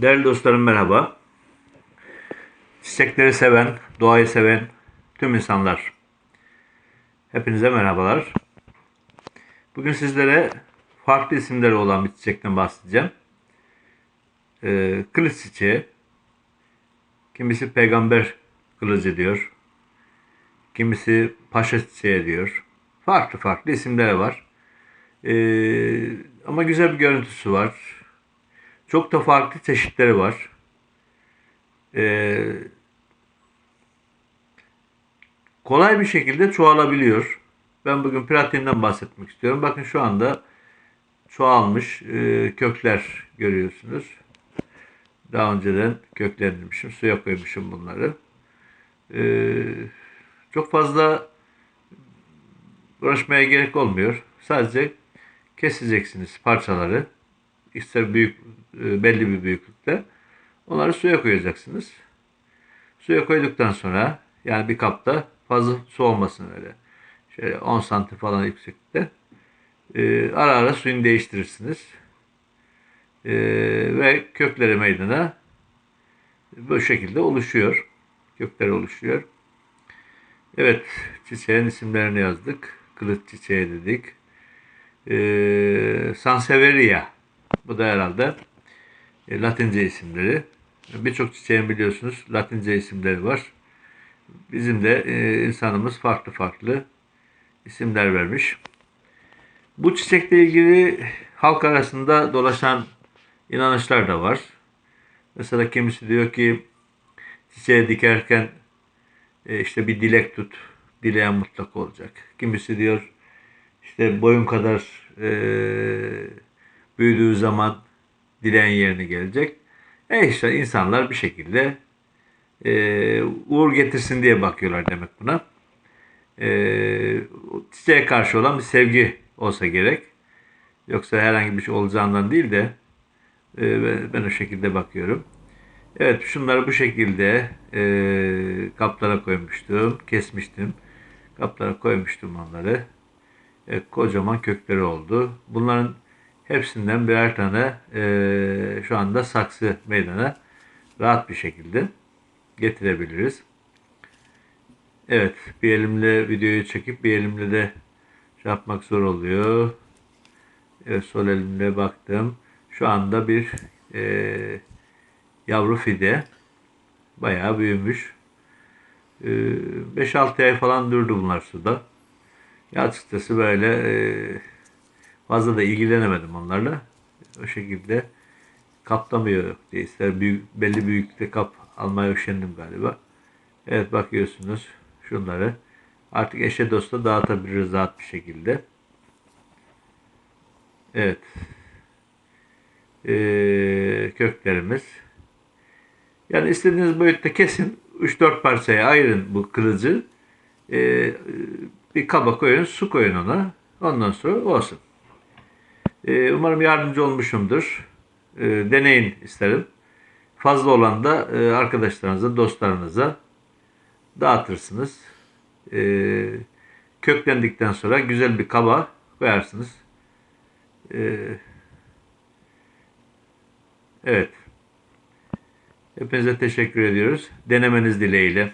Değerli dostlarım merhaba. Çiçekleri seven, doğayı seven tüm insanlar. Hepinize merhabalar. Bugün sizlere farklı isimleri olan bir çiçekten bahsedeceğim. Ee, kılıç çiçeği. Kimisi peygamber kılıcı diyor. Kimisi paşa çiçeği diyor. Farklı farklı isimleri var. Ee, ama güzel bir görüntüsü var. Çok da farklı çeşitleri var. Ee, kolay bir şekilde çoğalabiliyor. Ben bugün pratiğinden bahsetmek istiyorum. Bakın şu anda çoğalmış e, kökler görüyorsunuz. Daha önceden köklendirmişim. Suya koymuşum bunları. Ee, çok fazla uğraşmaya gerek olmuyor. Sadece keseceksiniz parçaları. İster büyük e, belli bir büyüklükte. Onları suya koyacaksınız. Suya koyduktan sonra yani bir kapta fazla su olmasın öyle. Şöyle 10 santim falan yükseklikte. E, ara ara suyunu değiştirirsiniz. E, ve kökleri meydana bu şekilde oluşuyor. Kökler oluşuyor. Evet, çiçeğin isimlerini yazdık. Kılıç çiçeği dedik. Ee, Sansevieria. Bu da herhalde e, Latince isimleri. Birçok çiçeğin biliyorsunuz Latince isimleri var. Bizim de e, insanımız farklı farklı isimler vermiş. Bu çiçekle ilgili halk arasında dolaşan inanışlar da var. Mesela kimisi diyor ki çiçeği dikerken e, işte bir dilek tut. Dileyen mutlak olacak. Kimisi diyor işte boyun kadar e, büyüdüğü zaman dileyen yerine gelecek. E işte insanlar bir şekilde e, uğur getirsin diye bakıyorlar demek buna. E, çiçeğe karşı olan bir sevgi olsa gerek. Yoksa herhangi bir şey olacağından değil de e, ben o şekilde bakıyorum. Evet şunları bu şekilde e, kaplara koymuştum. Kesmiştim. Kaplara koymuştum onları. E, kocaman kökleri oldu. Bunların hepsinden birer tane e, şu anda saksı meydana rahat bir şekilde getirebiliriz. Evet bir elimle videoyu çekip bir elimle de şey yapmak zor oluyor. Evet sol elimle baktım. Şu anda bir e, yavru fide. Bayağı büyümüş. 5-6 ay falan durdu bunlar suda. Ya açıkçası böyle e, fazla da ilgilenemedim onlarla. O şekilde kaplamıyor diye ister büyük, belli büyüklükte kap almaya üşendim galiba. Evet bakıyorsunuz şunları artık eşe dosta dağıtabiliriz rahat bir şekilde. Evet. Ee, köklerimiz. Yani istediğiniz boyutta kesin. 3-4 parçaya ayırın bu kılıcı. Ee, bir kaba koyun, su koyun ona. Ondan sonra olsun. Ee, umarım yardımcı olmuşumdur. Ee, deneyin isterim. Fazla olan da e, arkadaşlarınıza, dostlarınıza dağıtırsınız. Ee, köklendikten sonra güzel bir kaba koyarsınız. Ee, evet. Hepinize teşekkür ediyoruz. Denemeniz dileğiyle.